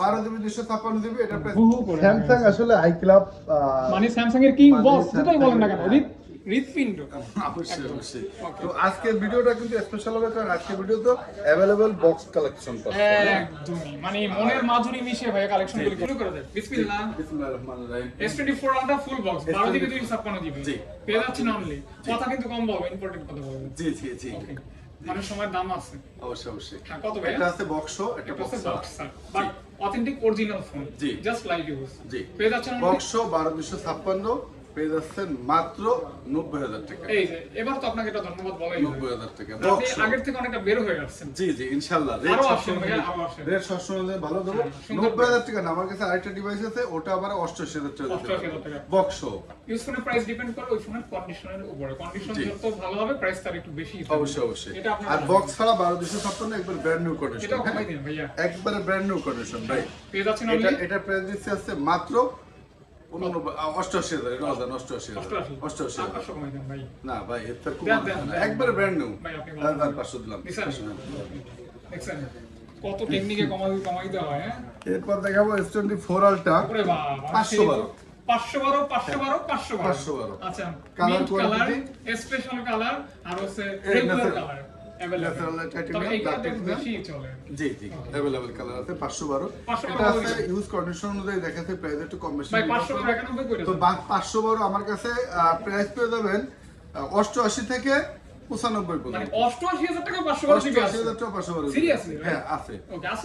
বারো জিবি দুশো ছাপ্পান্ন জিবি এটা স্যামসাং আসলে আই ক্লাব মানে স্যামসাং এর কিং বস যেটাই বলেন না কেন। অবশ্যই অবশ্যই। তো আজকের ভিডিওটা কিন্তু স্পেশাল হবে কারণ আজকের ভিডিও তো অ্যাভেলেবল বক্স কালেকশন একদমই। মানে মনের মাধুরী মিশে ভাই কালেকশন শুরু করে দেয় বিসমিল্লাহ। বিসমিল্লাহির রহমানির রহিম। S24 ultra full box 12 GB 256 GB ji. পেয়ে যাচ্ছেন অনলি কথা কিন্তু কম বলব ইম্পর্টেন্ট কথা বলব। জি জি জি। ওকে সময় সময়ের দাম আছে। অবশ্যই অবশ্যই। হ্যাঁ কত ভাই এটা আছে বক্স একটা এটা আছে box but authentic original phone ji. Just like use ji. পেয়ে যাচ্ছেন বক্স বারো দুশো ছাপ্পান্ন পেয়ে যাচ্ছেন মাত্র নব্বই হাজার টাকা। এই যে এবার তো আপনাকে এটা ধন্যবাদ বলাই নব্বই হাজার টাকা। আগের থেকে অনেকটা বের হয়ে আসছেন। জি জি ইনশাল্লাহ আরও আসেন ভাইয়া, আরও আসেন। রেট সবসময় ভালো দেবো। নব্বই হাজার টাকা না আমার কাছে আরেকটা ডিভাইস আছে ওটা আবার অষ্টআশি হাজার টাকা বক্স ইউজ ফোনের প্রাইস ডিপেন্ড করে ওই ফোনের কন্ডিশনের উপরে। কন্ডিশন যত ভালো হবে প্রাইস তার একটু বেশি অবশ্যই অবশ্যই। এটা আর বক্স ছাড়া বারো দুশো ছাপ্পান্ন একবার ব্র্যান্ড নিউ কন্ডিশন এটাও কমাই দিন ভাইয়া। একবারে ব্র্যান্ড নিউ কন্ডিশন ভাই। পেয়ে যাচ্ছেন এটা প্রাইস দিচ্ছে আছে মাত্র অষ্টআশি হাজার এটা অষ্টআশি হাজার। অষ্টআশি হাজার। আটশো কমাই দেন ভাই। না ভাই এর থেকে দেন, কম দেন, না। দেন। একবারে ব্র্যান্ড নিউ ভাই, আপনি বলেন। হাজার পাঁচশো দিলাম। দেখছেন দেখছেন কত টেকনিকে কমাই কমাই দেওয়া হয় হ্যাঁ? এরপর দেখাবো এস টোয়েন্টি ফোর আলটা ওরে বাবা 512 পাঁচশো বারো পাঁচশো বারো পাঁচশো বারো। আচ্ছা কালার স্পেশাল কালার আর হচ্ছে রেগুলার কালার জি জি অ্যাভেলেবল কালার আছে পাঁচশো বারো। 512 এটা আছে ইউজ কন্ডিশন অনুযায়ী প্রাইস একটু কম বেশি। তো। পাঁচশো বারো আমার কাছে প্রাইস পেয়ে যাবেন অষ্টআশি থেকে পঁচানব্বই মানে পর্যন্ত টাকা টাকা হ্যাঁ আছে।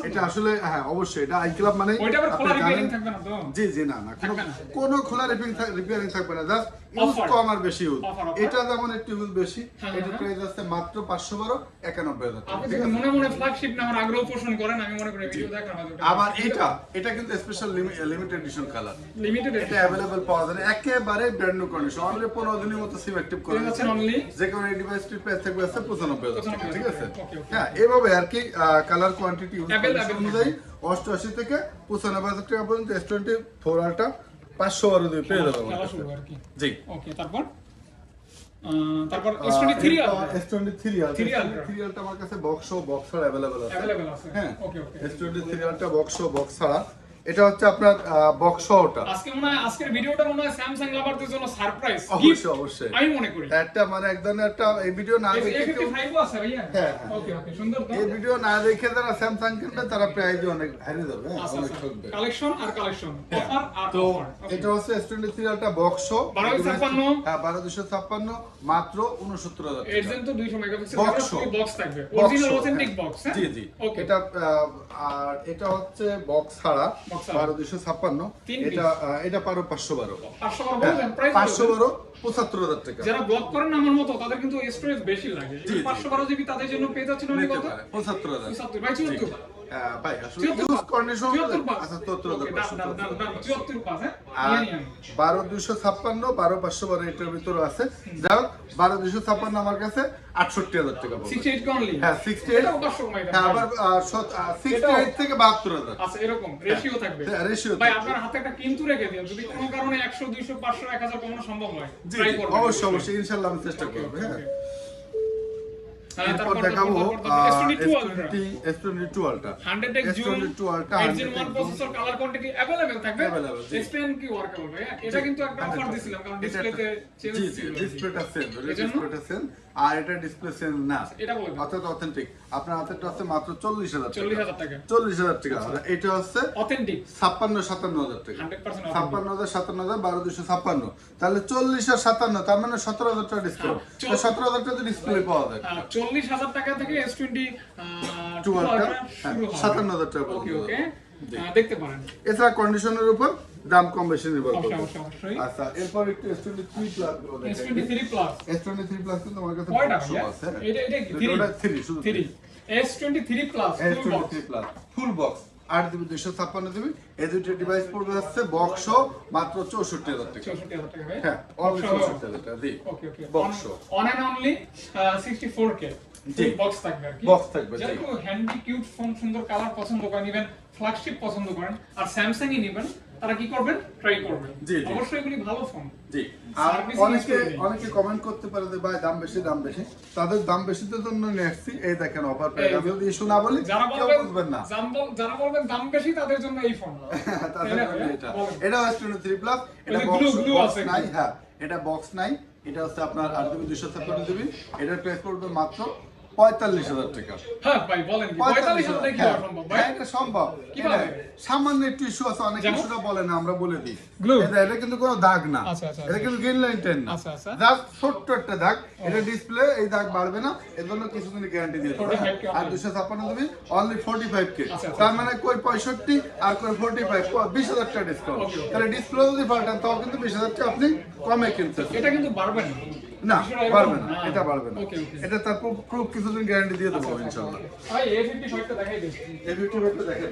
এটা আসলে হ্যাঁ অবশ্যই। এটা আই ক্লাব মানে ওইটা আবার খোলা রিপেয়ারিং থাকবে না তো? জি জি না না কোনো থাকবে না? কোনো খোলা রিপেয়ারিং থাকবে না। জাস্ট ইউজ কম আর বেশি ইউজ। এটা যেমন একটু ইউজ বেশি হ্যাঁ, এটা। প্রাইস আছে মাত্র পাঁচশো বারো একানব্বই হাজার টাকা। আপনি ঠিক যদি আছে মনে মনে ফ্ল্যাগশিপ নেওয়ার আগ্রহ পোষণ করেন আমি মনে করি ভিডিও দেখার আবার এটা এটা কিন্তু special limited edition colour limited এটা পাওয়া যায় একেবারে ব্র্যান্ড নিউ কন্ডিশন পনেরো দিনের মতো সিম অ্যাক্টিভ করে যে কোনো এই ডিভাইসটির প্রাইস থাকবে আছে পঁচানব্বই হাজার টাকা ঠিক আছে. হ্যাঁ এভাবে আর কি কালার কোয়ান্টিটি অনুযায়ী অষ্টআশি থেকে পঁচানব্বই হাজার টাকা পর্যন্ত এস টোয়েন্টি ফোর আলটা পাঁচশো বারো দিয়ে পেয়ে যাবে জি। ওকে তারপর? S23 আমার কাছে বক্স বক্স ছাড়া অ্যাভেলেবেল আছে। হ্যাঁ। Okay okay S twenty three ultra box box ছাড়া এটা হচ্ছে আপনার বক্স ওটা আজকে মনে হয় আজকের ভিডিওটা মনে হয় স্যামসাং লাভারদের জন্য সারপ্রাইজ অবশ্যই অবশ্যই। আমি মনে করি। একটা মানে এক ধরনের একটা এই ভিডিও না দেখে কেউ- A55 ও আছে ভাইয়া? হ্যাঁ, হ্যাঁ। ওকে ওকে সুন্দর এই ভিডিও না দেখে যারা স্যামসাং কিনবে তারা প্রাইজ অনেক হারিয়ে যাবে হ্যাঁ, অনেক ঠকবে। কালেকশন আর কালেকশন অফার আর তো এটা হচ্ছে এস টোয়েন্টি থ্রি একটা বক্স 1256 হ্যাঁ বারো দুশো ছাপ্পান্ন মাত্র উনসত্তর হাজার টাকা। এর জন্য তো 200 মেগাপিক্সেল বক্স থাকবে। অরিজিনাল অথেন্টিক হ্যাঁ। বক্স হ্যাঁ? জি জি। ওকে এটা আর এটা হচ্ছে বক্স ছাড়া। বারো দুশো ছাপ্পান্ন। এটা এটা পারো পাঁচশো বারো। 500 করে হ্যাঁ, পাঁচশো বারো পঁচাত্তর হাজার টাকা। যারা ব্লক করেন আমার মতো তাদের কিন্তু স্টোরেজ বেশি লাগে। জি। 512 জিবি তাদের জন্য পেয়ে যাচ্ছেন পঁচাত্তর হাজার 74 ভাই 74 হ্যাঁ, ভাই আসলে চুয়াত্তর ইউজ পাঁচ। কন্ডিশন চুয়াত্তর পাঁচ। চুয়াত্তর হাজার ওকে, পাঁচশো ডান, ডান, ডান, ডান, চুয়াত্তর পাঁচ? আর নিয়ে নিন। বারো দুশো ছাপ্পান্ন বারো পাঁচশো বারো এটার ভিতরে আছে যাই হোক বারো দুশো ছাপ্পান্ন আমার কাছে আটষট্টি হাজার টাকা পড়বে 68 কে only? হ্যাঁ সিক্সটি এইট এটাও 500 কমাই দেন, হ্যাঁ আবার সিক্সটি এইট থেকে বাহাত্তর হাজার এরকম রেশিও থাকবে ratio ভাই থাকবে। আপনার হাতে একটা কিন্তু রেখে দিন যদি কোনো কারণে 100 200 500 1000 কমানো সম্ভব হয় জি try জি, করবেন। অবশ্যই অবশ্যই ইনশাল্লাহ আমি চেষ্টা করব. হ্যাঁ, এরপর দেখাবো তারপর, তারপর, S22 Ultra। S twenty two আলটা 100x zoom, S22 Ultra, Ryzen 1 100x zoom। processor, color quantity available থাকবে। Available, জি। Explain কি workable ভাই, হ্যাঁ? এটা কিন্তু একটা offer দিছিলাম, কারণ ডিসপ্লেতে চেঞ্জ জি জি ছিল। ডিসপ্লেটা সেম ডিসপ্লেটা সেম আর এটা ডিসপ্লে না। অর্থাৎ অথেন্টিক আপনার হাতেরটা মাত্র চল্লিশ হাজার 40,000 টাকা। চল্লিশ হাজার টাকা। এটা হচ্ছে Authentic, ছাপ্পান্ন সাতান্ন হাজার টাকা। 100% authentic। ছাপ্পান্ন হাজার সাতান্ন হাজার বারো দুশো ছাপ্পান্ন। তাহলে চল্লিশ আর সাতান্ন তার মানে সতেরো হাজার টাকা ডিসকাউন্ট হ্যাঁ, সতেরো হাজার টাকা ডিসপ্লে পাওয়া যায়। আহ, 40,000 টাকা থেকে S20 আহ, টু 2 আলটা Ultra শুরু হয়। সাতান্ন হাজার টাকা ওকে পর্যন্ত ওকে দেখতে পারেন। এছাড়া কন্ডিশনের উপর দাম কম বেশি নির্ভর করবে। আচ্ছা এরপর একটু S twenty three plus S23 plus S twenty three plus কিন্তু আমার কাছে কয়টা? আছে। এটা এটা কি? ওটা থ্রি শুধু 3 S23 plus full box three plus full box আট জিবি দুইশো ছাপ্পান্ন জিবি। এই দুইটা ডিভাইস পড়বে হচ্ছে বক্স মাত্র চৌষট্টি হাজার টাকা। হ্যাঁ অনলি চৌষট্টি হাজার টাকা জি okay okay box on and only sixty four K box থাকবে Box থাকবে। যারা হ্যান্ডি কিউট ফোন সুন্দর কালার পছন্দ করেন ইভেন ফ্ল্যাগশিপ পছন্দ করেন আর স্যামসাং ই নেবেন তারা কি করবেন? ট্রাই করবেন। জি, জি। অবশ্যই এগুলি ভালো ফোন জি। আর অনেকে। অনেকে কমেন্ট করতে পারে যে ভাই দাম বেশি দাম বেশি। তাদের দাম বেশিদের জন্য নিয়ে আসছি। এই দেখেন অফার পেয়ে। যদি ইস্যু না বলি যারা বলবেন বুঝবেন না। যারা বলবেন দাম বেশি তাদের জন্য এই ফোন তাদের জন্য এটা। এটা হচ্ছে প্লাস এটা glue বক্স আছে নাই হ্যাঁ। এটা বক্স নাই। এটা হচ্ছে আপনার আট জিবি দুশো ছাপ্পান্ন জিবি এটার প্রাইস পড়বে মাত্র পঁয়তাল্লিশ হাজার টাকা। হ্যাঁ ভাই বলেন পঁয়তাল্লিশ হাজার টাকা সম্ভব ভাই? হ্যাঁ, এটা সম্ভব। সামান্য একটু ইস্যু আছে অনেক ইস্যুটা বলে না আমরা বলে দিই। এটা এটা কিন্তু কোনো দাগ না। আচ্ছা, আচ্ছা, এটা আচ্ছা। কিন্তু গ্রিন লাইন টেন না। আচ্ছা, আচ্ছা। ছোট্ট একটা দাগ। এটা ডিসপ্লে এই দাগ বাড়বে না। এর জন্য কিছুদিন গ্যারান্টি দিয়ে দেবো 45 কে আর দুশো ছাপ্পান্ন দিবি অনলি ফোর্টি ফাইভ কে। তার মানে কই পঁয়ষট্টি আর কই ফোর্টি ফাইভ বিশ হাজার টাকা ডিসকাউন্ট. তাহলে ডিসপ্লে যদি পাল্টান তাও কিন্তু বিশ হাজার টাকা আপনি কমে কিনতে এটা কিন্তু বাড়বে না। না পারবে না না। এটা পারবে না। Okay, okay. এটা তার প্রুফ কিছুদিন গ্যারান্টি দিয়ে দেবো ইনশাল্লাহ ভাই এ ফিফটি ফাইভটা দেখাই দিচ্ছি A55 টা দেখেন।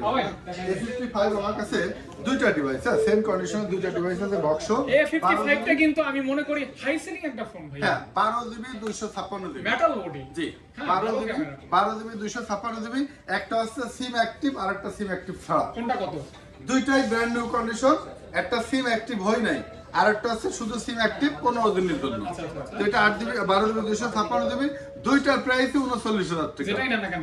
দেখেন। A55 আমার কাছে দুইটা ডিভাইস সেম কন্ডিশনে দুইটা ডিভাইস আছে বক্স কিন্তু আমি মনে করি হাই সেলিং একটা ফোন ভাই হ্যাঁ বারো জিবি দুইশো ছাপ্পান্ন জিবি মেটাল বডি জি হ্যাঁ, বারো ভালো জিবি ক্যামেরা। বারো জিবি দুইশো ছাপ্পান্ন জিবি একটা হচ্ছে সিম অ্যাক্টিভ আর একটা সিম অ্যাক্টিভ ছাড়া। কোনটা কত? দুইটাই ব্র্যান্ড নিউ কন্ডিশন একটা সিম অ্যাক্টিভ হয় নাই। আর একটা হচ্ছে শুধু সিম অ্যাক্টিভ কোনো দিনের জন্য। তো এটা আট জিবি বারো জিবি দুশো ছাপ্পান্ন জিবি দুইটার প্রাইসই উনচল্লিশ হাজার টাকা।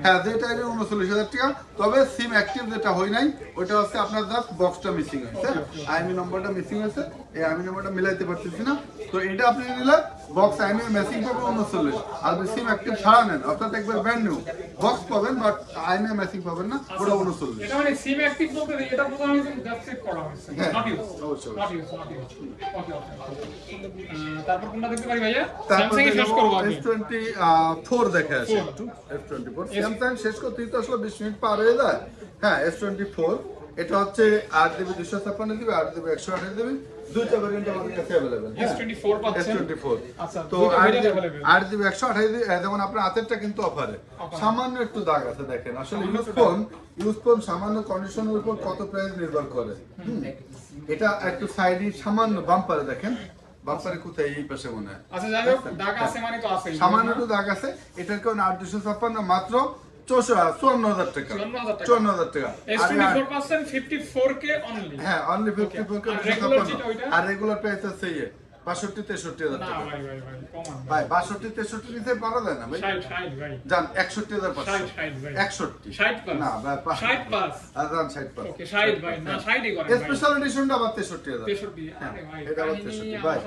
হ্যাঁ যেটাই নেন উনচল্লিশ হাজার টাকা। তবে সিম অ্যাক্টিভ যেটা হয় নাই ওটা হচ্ছে আপনার জাস্ট বক্সটা মিসিং হয়েছে আইমি নম্বরটা মিসিং হয়েছে এই আইমি নম্বরটা মিলাইতে পারতেছি না। তো এটা আপনি নিলে বক্স আইমি ম্যাচিং পাবেন উনচল্লিশ আর সিম অ্যাক্টিভ ছাড়া নেন অর্থাৎ একবার ব্র্যান্ড নিউ বক্স পাবেন বাট আইমি ম্যাচিং পাবেন না ওটা উনচল্লিশ মানে সিম অ্যাক্টিভ বলতে এটা প্রথমে জাস্ট সেট করা হয়েছে। নট ইউজ অবশ্যই, not use not use okay okay তারপর কোনটা দেখতে পারি ভাইয়া? স্যামসাং এ শেষ করব আমি ফোর দেখে আসে. একটু এস টোয়েন্টি ফোর স্যামসাং শেষ করতেই তো আসলে বিশ মিনিট পার হয়ে যায়। হ্যাঁ এস টোয়েন্টি ফোর এটা হচ্ছে আট দুশো ছাপ্পান্ন আট একশো আঠাশ জিবি দুইটা ভ্যারিয়েন্ট আমাদের কাছে অ্যাভেলেবেল S24 পাচ্ছেন? আচ্ছা তো আট জিবি একশো আঠাশ যেমন আপনার হাতেরটা কিন্তু অফারে সামান্য একটু দাগ আছে দেখেন। আসলে ইউজ ফোন ইউজ ফোন সামান্য কন্ডিশনের উপর কত প্রাইস নির্ভর করে। এটা একটু সাইডে সামান্য বাম্পারে দেখেন। বাম্পারে কোথায় এই পাশে মনে হয়। আচ্ছা যাই হোক দাগ আছে মানে তো আছে। সামান্য দাগ আছে। এটার কারণে আট দুশো ছাপ্পান্ন মাত্র চুয়ান্ন হাজার টাকা। 54,000 টাকা। চুয়ান্ন হাজার টাকা। আর S24 পাচ্ছেন 54k অনলি হ্যাঁ অনলি ফিফটি ফোর ওইটা? আর রেগুলার প্রাইস আছে বাষট্টি তেষট্টি হাজার টাকা। ভাই বাষট্টি তেষট্টি নিতে পারা যায় না ভাই? 60 60 ভাই। যান একষট্টি হাজার পাঁচশো। 60 60 ভাই। একষট্টি। 60 না ভাই পা- 60 আর যান ষাট পাঁচ। ওকে 60 ভাই। না 60ই করেন ভাই। স্পেশাল এডিশনটা আবার তেষট্টি হাজার। 63 আরে ভাই এটা আবার তেষট্টি ভাই।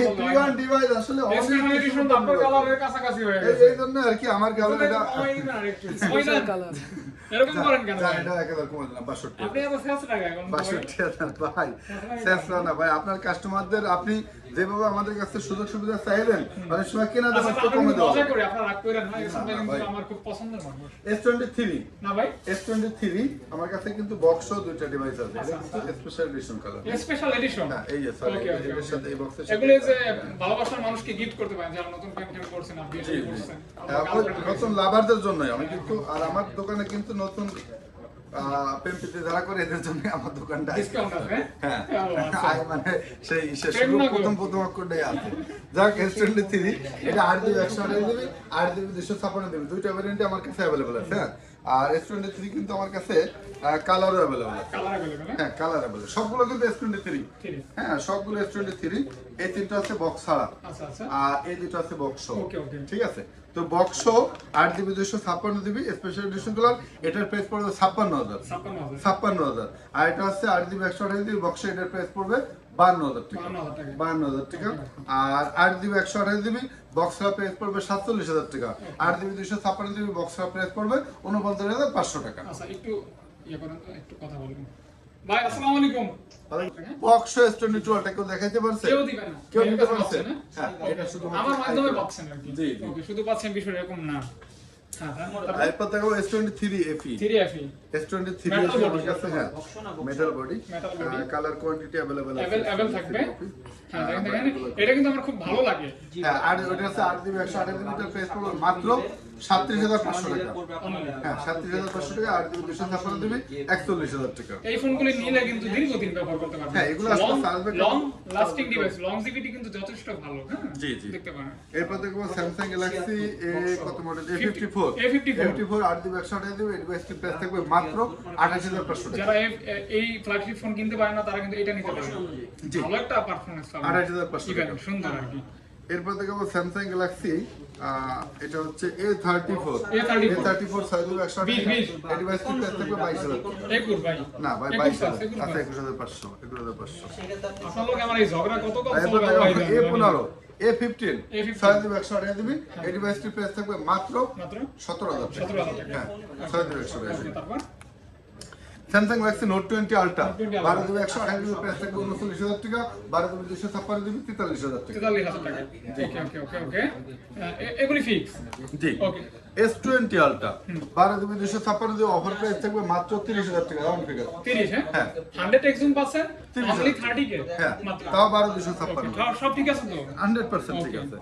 এই হয় ডিভাইস আসলে হয়ে এই- জন্য আর কি আমার এটা। এরকম করেন কেন কমে দিলাম বাষট্টি আপনি শেষ ভাই। বাষট্টি হাজার ভাই। শেষ না ভাই আপনার কাস্টমারদের আপনি যেভাবে আমাদের কাছে সুযোগ সুবিধা চাইলেন অনেক সময় কেনা আচ্ছা, দাম আপনি কমে দেওয়া মজা করে আপনার রাগ করেন না, এসব কিন্তু আমার খুব পছন্দের মানুষ। না ভাই? এস টোয়েন্টি থ্রি আমার কাছে কিন্তু বক্স ও দুইটা ডিভাইস আছে আচ্ছা, special edition colour Special edition? হ্যাঁ এই যে এর সাথে এই বক্সের এগুলো যে ভালোবাসার মানুষকে গিফট করতে পারেন যারা নতুন করছেন আপনি। করছেন হ্যাঁ, নতুন লাভারদের জন্যই আমি কিন্তু আর আমার দোকানে কিন্তু নতুন প্রেম প্রীতি যারা করে এদের জন্য আমার দোকানটা হ্যাঁ। আচ্ছা। মানে সেই প্রেম প্রথম প্রথম অক্ষরটাই আছে। যাক এস টোয়েন্টি থ্রি এটা আট দিবি একশো আঠাশ দিবি আট দিবি দুশো ছাপান্ন দিবি। দুইটা ভ্যারিয়েন্টে আমার কাছে অ্যাভেলেবেল আছে হ্যাঁ। আর এস টোয়েন্টি থ্রি কিন্তু আমার কাছে কালারও অ্যাভেলেবেল হ্যাঁ? কালার অ্যাভেলেবেল সবগুলো কিন্তু এস টোয়েন্টি থ্রি হ্যাঁ সবগুলো এস টোয়েন্টি থ্রি এই তিনটা আছে বক্স ছাড়া। আচ্ছা, আচ্ছা। আর এই দুটো আছে বক্স. ঠিক আছে? তো বক্স আট জিবি দুশো ছাপ্পান্ন জিবি স্পেশাল এডিশন কালার এটার প্রাইস পড়বে ছাপ্পান্ন হাজার। ছাপ্পান্ন হাজার। আর এটা হচ্ছে আট জিবি একশো আঠাশ জিবি বক্স এটার প্রাইস পড়বে বান্ন হাজার টাকা বান্ন হাজার টাকা আর আট জিবি একশো আঠাশ জিবি বক্সরা প্রাইস পড়বে সাতচল্লিশ হাজার টাকা আট জিবি দুশো ছাপ্পান্ন জিবি বক্সরা প্রাইস পড়বে উনপঞ্চাশ হাজার পাঁচশো টাকা একটু ইয়ে করেন একটু কথা বলবেন। ভাই, আসসালামু আলাইকুম। বক্স এস টোয়েন্টি কেউ দেখাইতে পারছে কেউ দিবে না। কেউ দিতে পারছে পাচ্ছেন, হ্যাঁ? এটা শুধু আমার মাধ্যমে পাচ্ছেন জি, জি। শুধু পাচ্ছেন বিষয় এরকম না। তারপর? এরপর দেখো S twenty three F E 3FE, S twenty three Metal আমার কাছে হ্যাঁ। Metal body colour quantity available আছে। Avail- avail থাকবে। হ্যাঁ, দেখেন, দেখেন, এটা কিন্তু আমার খুব ভালো লাগে। হ্যাঁ আর ওটা মাত্র সাতত্রিশ হাজার পাঁচশো টাকা। হ্যাঁ সাতত্রিশ হাজার পাঁচশো টাকা। আর দিবি দুশো ছাপ্পান্ন দিবি একচল্লিশ হাজার টাকা। এই ফোনগুলি নিলে কিন্তু দীর্ঘদিন ব্যবহার করতে পারবেন। হ্যাঁ, এগুলো আসলে charge long lasting device longevity কিন্তু যথেষ্ট ভালো হ্যাঁ জি, জি। দেখতে পারেন। এরপর দেখব স্যামসাং গ্যালাক্সি এ কত model A fifty four A54 fifty four আট দিবি একশো আঠাশ দিবি এই প্রাইস থাকবে মাত্র আঠাশ হাজার পাঁচশো টাকা। যারা এই- এই ফ্ল্যাগশিপ ফোন কিনতে পারে না তারা কিন্তু এটা নিতে পারে। ভালো একটা পাবে। 28,500 Even টাকা। সুন্দর আর কি। এরপর দেখব স্যামসাং গ্যালাক্সি এটা হচ্ছে A thirty four A34 A thirty four ছয় দিবি একশো বিশ, বিশ। প্রাইস থাকবে বাইশ হাজার না ভাই বাইশ হাজার। আচ্ছা। একুশ হাজার পাঁচশো একুশ হাজার পাঁচশো। এরপর দেখো এ। পনেরো এ ফিফটিন A15 ছয় দিবি একশো আঠাশ দিবি। এই ডিভাইসটি প্রাইস থাকবে মাত্র সতেরো হাজার টাকা। 17,000 হ্যাঁ ছয় দিবি একশো তারপর? Samsung Galaxy Note twenty ultra বারো দিবি একশো আঠাশ দিবি প্রাইস থাকবে উনচল্লিশ হাজার টাকা। বারো দিবি দুশো ছাপ্পান্ন দিবি তেতাল্লিশ হাজার টাকা। জি। এস টোয়েন্টি আলট্রা বারো দিবি দুশো ছাপ্পান্ন দিবি অফার প্রাইস থাকবে মাত্র তিরিশ হাজার টাকা রাউন্ড ফিগার তিরিশ হ্যাঁ? হ্যাঁ। হান্ড্রেড এক্সুম পাচ্ছেন 30 অনলি হ্যাঁ। তাও বারো দুশো ছাপ্পান্ন। সব ঠিক আছে তো? হান্ড্রেড পার্সেন্ট ঠিক আছে।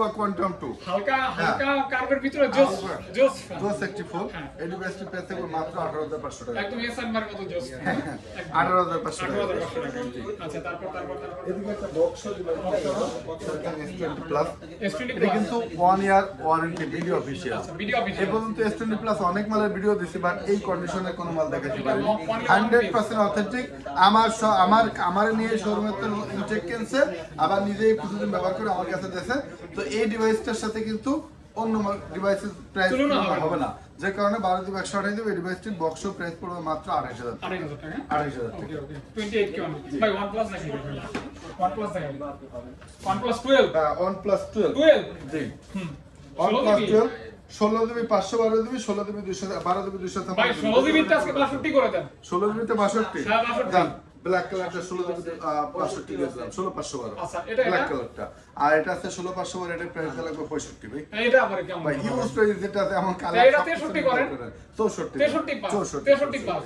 বা কোয়ান্টাম হালকা হ্যাঁ। হালকা কার্বের ভিতরে জোস হ্যাঁ। জোস জোস একটি মাত্র আঠারো হাজার পাঁচশো টাকা। একদম এসআর মার মতো জোস। আঠারো হাজার পাঁচশো আঠারো টাকা হাজার পাঁচশো টাকা। আচ্ছা তারপর তারপর তারপর। এদিকে একটা বক্স প্লাস এস টোয়েন্টি এটা কিন্তু ওয়ান ইয়ার ওয়ারেন্টি ভিডিও এই পর্যন্ত প্লাস অনেক মালের ভিডিও দিছি বাট এই কন্ডিশনে কোনো মাল দেখাতে পারি one year hundred warranty। Percent authentic আমার আমার আমার নিয়ে শোরুমে তো ইনটেক কিনছে আবার নিজেই কিছুদিন ব্যবহার করে আমার কাছে দিয়েছে তো এই ডিভাইসটার সাথে কিন্তু অন্য ডিভাইসের প্রাইস হবে না। যে কারণে বারো দিবে একশো আঠাশ দিবে এই ডিভাইসটির বক্স প্রাইস পড়বে মাত্র আঠাশ হাজার আড়াই হাজার জি। ষোলো দিবি? পাঁচশো বারো দিবি ষোলো দিবি দুশো বারো দিবি দুশো ষোলো আজকে বাষট্টি। করে দেন। ষোলো দিবিতে বাষট্টি। 62 দাম ব্ল্যাক কালারটা ষোলো পাঁচষট্টি গেছিলাম ষোলো পাঁচশো বারো ব্ল্যাক কালারটা আর এটা আছে ষোলো পাঁচশো বারো এটার প্রাইস লাগবে পঁয়ষট্টি ভাই। হ্যাঁ, এটা ভাই ইউজ প্রাইস যেটা আছে এমন কালার এটা 63 করেন? চৌষট্টি চৌষট্টি 63 পাস, 63 পাস।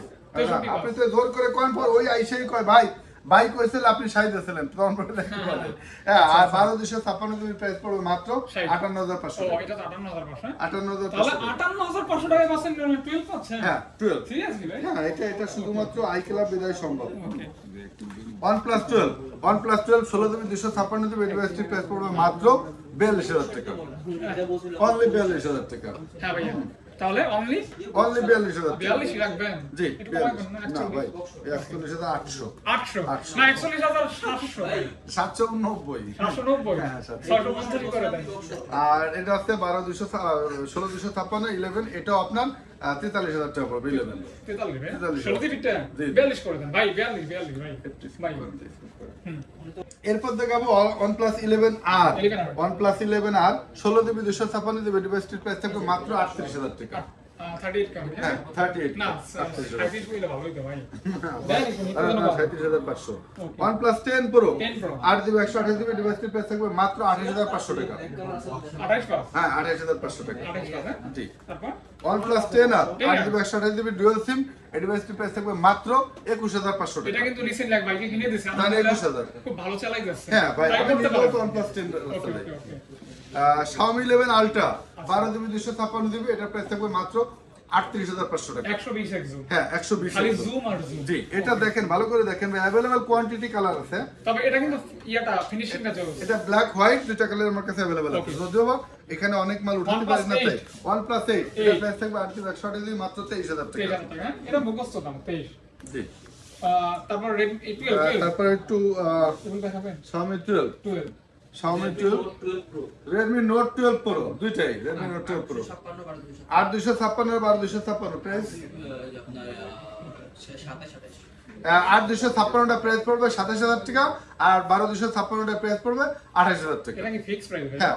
আপনি তো জোর করে কয়েন পর ওই আইসেই কয় ভাই ভাই কইছিল আপনি সাইজ আছিলেন তখন পারেন। হ্যাঁ আর বারো দুশো ছাপ্পান্ন প্রাইস পড়বে মাত্র। আটান্ন হাজার পাঁচশো আটান্ন হাজার পাঁচশো হ্যাঁ? টাকা। পাচ্ছেন হ্যাঁ টুয়েলভ হ্যাঁ এটা এটা শুধুমাত্র আই ক্লাব বিদায় সম্ভব। One plus twelve one plus twelve ষোলো দিবি দুশো ছাপ্পান্ন দিবি ইউনিভার্সিটি প্রাইস পড়বে মাত্র বিয়াল্লিশ হাজার টাকা। অনলি বিয়াল্লিশ হাজার টাকা। হ্যাঁ ভাইয়া। তাহলে অনলি অনলি বিয়াল্লিশ হাজার টাকা। বিয়াল্লিশ রাখবেন? জি না? ভাই একচল্লিশ একচল্লিশ হাজার আটশো। আটশো। আটশো। না একচল্লিশ হাজার সাতশো। সাতশো নব্বই সাতশো নব্বই? হ্যাঁ, করে দেন। আর এটা দুশো ছাপ্পান্ন ইলেভেন এটাও আপনার আহ, তেতাল্লিশ হাজার টাকা পড়বে ইলেভেন তেতাল্লিশ ভাই তেতাল্লিশ। ষোলো দিবিটা জি। বিয়াল্লিশ করে দেন। ভাই বিয়াল্লিশ বিয়াল্লিশ ভাই। ভাই। এরপর দেখাবো one plus eleven R 11R one plus eleven R ষোলো জিবি দুশো ছাপান্ন জিবি ডিভাইসটির প্রাইস থাকবে মাত্র আটত্রিশ হাজার টাকা। Thirty eight come thirty eight না আটত্রিশ হাজার সাঁত্রিশ বইলে ভালো হইতো ভাই। দেন একটু নিতে দেন বাবা। সাঁত্রিশ হাজার পাঁচশো। Okay. One plus ten pro 10 Pro। আট দিবি একশো আঠাশ দিবি ডিভাইসটির প্রাইস থাকবে মাত্র আঠাশ হাজার পাঁচশো টাকা। আঠাইশ পাস হ্যাঁ আঠাশ হাজার পাঁচশো টাকা। আঠাইশ পাস জি। তারপর? ওয়ান প্লাস আর 10R আট দিবি একশো আঠাশ সিম এই প্রাইস থাকবে মাত্র একুশ হাজার পাঁচশো এটা টাকা কিন্তু রিসেন্টলি এক বাইকে কিনে দিয়েছে তাহলে 21,000 খুব ভালো চালাই যাচ্ছে হ্যাঁ ভাই আমি। তো বারো জিবি দুশো ছাপ্পান্ন জিবি এটার প্রাইস থাকবে মাত্র আটত্রিশ হাজার পাঁচশো টাকা। একশো বিশ হ্যাঁ একশো বিশ খালি জুম আর জুম জি। এটা দেখেন ভালো করে দেখেন অ্যাভেলেবেল কোয়ান্টিটি কালার আছে। তবে এটা কিন্তু ইয়াটা ফিনিশিংটা এটা ব্ল্যাক হোয়াইট কালার আমার কাছে অ্যাভেলেবেল আছে। যদিও এখানে অনেক মাল উঠাতে OnePlus পারি না তাই 8 ওয়ান প্লাস এইট এটা প্রাইস থাকবে একশো মাত্র তেইশ হাজার টাকা। হ্যাঁ? এটা মুখস্থ দাম তেইশ। জি। তারপর রেড আহ, একটু twelve twelve Redmi Note twelve pro দুইটাই রেডমি নোট টুয়েলভ প্রো আর দুইশো ছাপ্পান্ন আর বারো দুইশো ছাপ্পান্ন প্রাইস আট দুশো ছাপ্পান্নটা প্রাইস পড়বে সাতাশ হাজার টাকা আর বারো দুশো ছাপ্পান্নটা প্রাইস পড়বে আঠাশ হাজার টাকা। এটা কি ফিক্স প্রাইস হ্যাঁ